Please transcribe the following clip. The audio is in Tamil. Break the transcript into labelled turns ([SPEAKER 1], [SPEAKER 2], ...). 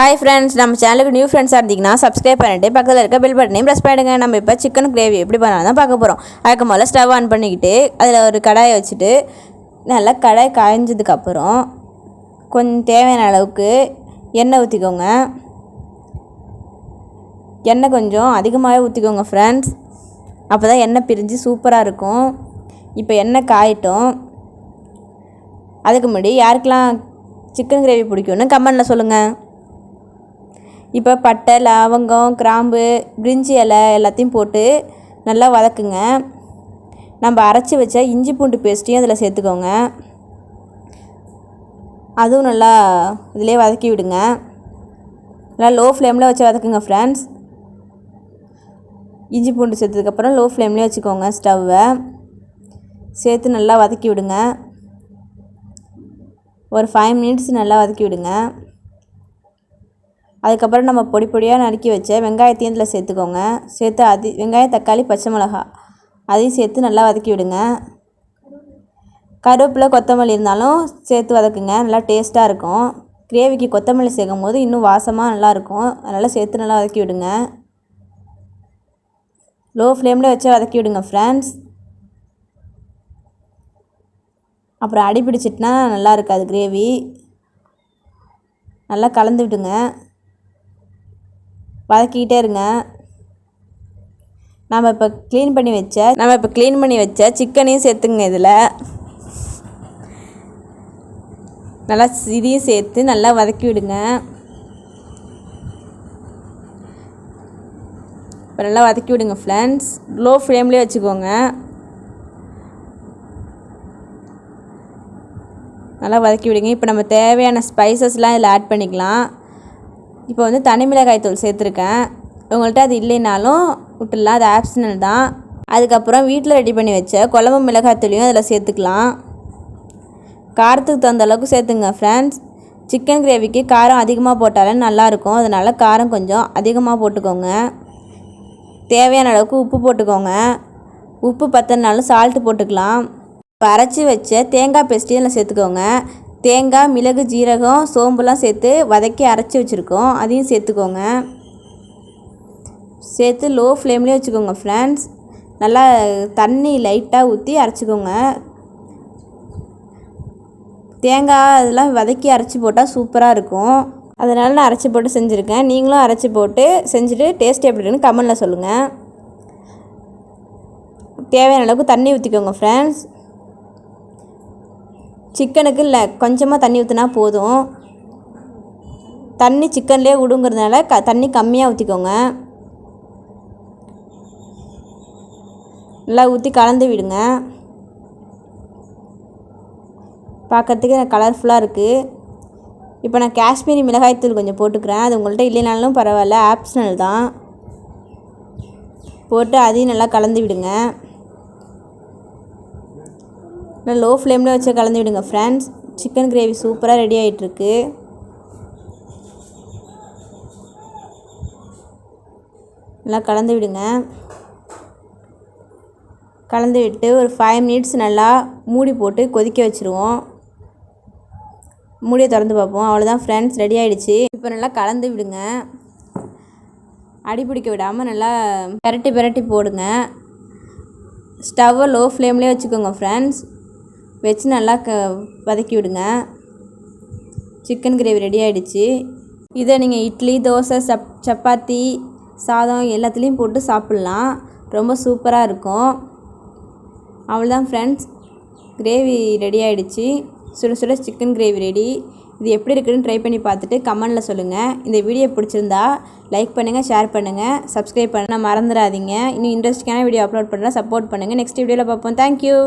[SPEAKER 1] ஹாய் ஃப்ரெண்ட்ஸ் நம்ம சேனலுக்கு நியூ ஃப்ரெண்ட்ஸாக இருந்தீங்கன்னா சப்ஸ்கிரைப் பண்ணிட்டு பக்கத்தில் இருக்க பில் பட்டனையும் ப்ரெஸ் பண்ணிடுங்க. நம்ம இப்போ சிக்கன் கிரேவி எப்படி பண்ணலாம் தான் பார்க்க போகிறோம் அதுக்கு முதல்ல ஸ்டவ் ஆன் பண்ணிக்கிட்டு அதில் ஒரு கடாயை வச்சுட்டு நல்லா கடாய் காய்ஞ்சதுக்கப்புறம் கொஞ்சம் தேவையான அளவுக்கு எண்ணெய் ஊற்றிக்கோங்க எண்ணெய் கொஞ்சம் அதிகமாகவே ஊற்றிக்கோங்க ஃப்ரெண்ட்ஸ் அப்போ தான் எண்ணெய் பிரிஞ்சு சூப்பராக இருக்கும். இப்போ எண்ணெய் காயட்டும். அதுக்கு முன்னாடி யாருக்கெல்லாம் சிக்கன் கிரேவி பிடிக்கும்னு கமெண்டில் சொல்லுங்கள் இப்போ பட்டை லவங்கம் கிராம்பு பிரிஞ்சி இலை எல்லாத்தையும் போட்டு நல்லா வதக்குங்க. நம்ம அரைச்சி வச்ச இஞ்சி பூண்டு பேஸ்ட்டையும் அதில் சேர்த்துக்கோங்க. அதுவும் நல்லா இதிலே வதக்கி விடுங்க. நல்லா லோ ஃப்ளேமில் வச்சு வதக்குங்க ஃப்ரெண்ட்ஸ் இஞ்சி பூண்டு சேர்த்ததுக்கப்புறம் லோ ஃப்ளேம்லேயே வச்சுக்கோங்க ஸ்டவ்வை சேர்த்து நல்லா வதக்கி விடுங்க. ஒரு ஃபைவ் மினிட்ஸ் நல்லா வதக்கி விடுங்க. அதுக்கப்புறம் நம்ம பொடி பொடியாக நறுக்கி வச்ச வெங்காயத்தையும் இதில் சேர்த்துக்கோங்க. சேர்த்து அது வெங்காயம் தக்காளி பச்சை மிளகா. அதையும் சேர்த்து நல்லா வதக்கி விடுங்க. கருவேப்பிலை கொத்தமல்லி இருந்தாலும் சேர்த்து வதக்குங்க. நல்லா டேஸ்ட்டாக இருக்கும். கிரேவிக்கு கொத்தமல்லி சேர்க்கும் போது இன்னும் வாசமாக நல்லாயிருக்கும் அதனால் சேர்த்து நல்லா வதக்கி விடுங்க. லோ ஃப்ளேமில் வச்சு வதக்கி விடுங்க ஃப்ரெண்ட்ஸ் அப்புறம் அடி பிடிச்சிட்டுனா நல்லா இருக்காது கிரேவி. நல்லா கலந்து விடுங்க. வதக்கிக்கிட்டே இருங்க. நம்ம இப்போ க்ளீன் பண்ணி வச்ச நம்ம இப்போ க்ளீன் பண்ணி வச்ச சிக்கனையும் சேர்த்துங்க இதில். நல்லா இதையும் சேர்த்து நல்லா வதக்கி விடுங்க. இப்போ நல்லா வதக்கி விடுங்க ஃப்ரெண்ட்ஸ் லோ ஃப்ளேம்லேயே வச்சுக்கோங்க. நல்லா வதக்கி விடுங்க. இப்போ நம்ம தேவையான ஸ்பைசஸ்லாம் இதில் ஆட் பண்ணிக்கலாம். இப்போ வந்து தனி மிளகாய்த்தூள் சேர்த்துருக்கேன். உங்கள்கிட்ட அது இல்லைனாலும் விட்டுடலாம். அது ஆப்ஷனல் தான். அதுக்கப்புறம் வீட்டில் ரெடி பண்ணி வச்ச குழம்பு மிளகாய் தூளையும் அதில் சேர்த்துக்கலாம். காரத்துக்கு தகுந்த அளவுக்கு சேர்த்துங்க ஃப்ரெண்ட்ஸ் சிக்கன் கிரேவிக்கு காரம் அதிகமாக போட்டாலே நல்லாயிருக்கும். அதனால் காரம் கொஞ்சம் அதிகமாக போட்டுக்கோங்க. தேவையான அளவுக்கு உப்பு போட்டுக்கோங்க. உப்பு பத்தனாலும் சால்ட்டு போட்டுக்கலாம். அரைச்சி வச்ச தேங்காய் பேஸ்ட்டையும் அதில் சேர்த்துக்கோங்க. தேங்காய் மிளகு ஜீரகம் சோம்புலாம் சேர்த்து வதக்கி அரைச்சி வச்சுருக்கோம். அதையும் சேர்த்துக்கோங்க. சேர்த்து லோ ஃப்ளேம்லேயே வச்சுக்கோங்க ஃப்ரெண்ட்ஸ் நல்லா தண்ணி லைட்டாக ஊற்றி அரைச்சிக்கோங்க. தேங்காய் அதெல்லாம் வதக்கி அரைச்சி போட்டால் சூப்பராக இருக்கும். அதனால் நான் அரைச்சி போட்டு செஞ்சுருக்கேன். நீங்களும் அரைச்சி போட்டு செஞ்சுட்டு டேஸ்ட் எப்படி இருக்குன்னு கமெண்டில் சொல்லுங்கள் தேவையான அளவுக்கு தண்ணி ஊற்றிக்கோங்க ஃப்ரெண்ட்ஸ் சிக்கனுக்கு இல்லை கொஞ்சமாக தண்ணி ஊற்றினா போதும். தண்ணி சிக்கன்லேயே விடுங்கிறதுனால க தண்ணி கம்மியாக ஊற்றிக்கோங்க நல்லா ஊற்றி கலந்து விடுங்க. பார்க்குறதுக்கு கலர்ஃபுல்லாக இருக்குது இப்போ நான் காஷ்மீரி மிளகாய்த்தூள் கொஞ்சம் போட்டுக்கிறேன். அது உங்கள்கிட்ட இல்லைனாலும் பரவாயில்ல ஆப்ஷனல் தான். போட்டு அதையும் நல்லா கலந்து விடுங்க. நல்லா லோ ஃப்ளேமில் வச்சு கலந்து விடுங்க. ஃப்ரெண்ட்ஸ் சிக்கன் கிரேவி சூப்பராக ரெடி ஆகிட்டுருக்கு நல்லா கலந்து விடுங்க. கலந்து விட்டு ஒரு ஃபைவ் மினிட்ஸ் நல்லா மூடி போட்டு கொதிக்க வச்சுருவோம். மூடியை திறந்து பார்ப்போம். அவ்வளோதான் ஃப்ரெண்ட்ஸ் ரெடி ஆகிடுச்சு இப்போ நல்லா கலந்து விடுங்க. அடி பிடிக்க விடாமல் நல்லா பெரட்டி பெரட்டி போடுங்க. ஸ்டவ்வை லோ ஃப்ளேம்லேயே வச்சுக்கோங்க ஃப்ரெண்ட்ஸ் வச்சு நல்லா க வதக்கி விடுங்க. சிக்கன் கிரேவி ரெடி ஆகிடுச்சு இதை நீங்கள் இட்லி தோசை சப் சப்பாத்தி சாதம் எல்லாத்துலேயும் போட்டு சாப்பிட்லாம். ரொம்ப சூப்பராக இருக்கும். அவ்வளோதான் ஃப்ரெண்ட்ஸ் கிரேவி ரெடி ஆகிடுச்சு சுட சுட சிக்கன் கிரேவி ரெடி இது எப்படி இருக்குதுன்னு ட்ரை பண்ணி பார்த்துட்டு கமெண்டில் சொல்லுங்கள் இந்த வீடியோ பிடிச்சிருந்தா லைக் பண்ணுங்கள் ஷேர் பண்ணுங்கள் சப்ஸ்கிரைப் பண்ண மறந்துடாதீங்க. இன்னும் இன்ட்ரெஸ்டிங்கான வீடியோ அப்லோட் பண்ணுறேன் சப்போர்ட் பண்ணுங்கள் நெக்ஸ்ட் வீடியோவில் பார்ப்போம். Thank you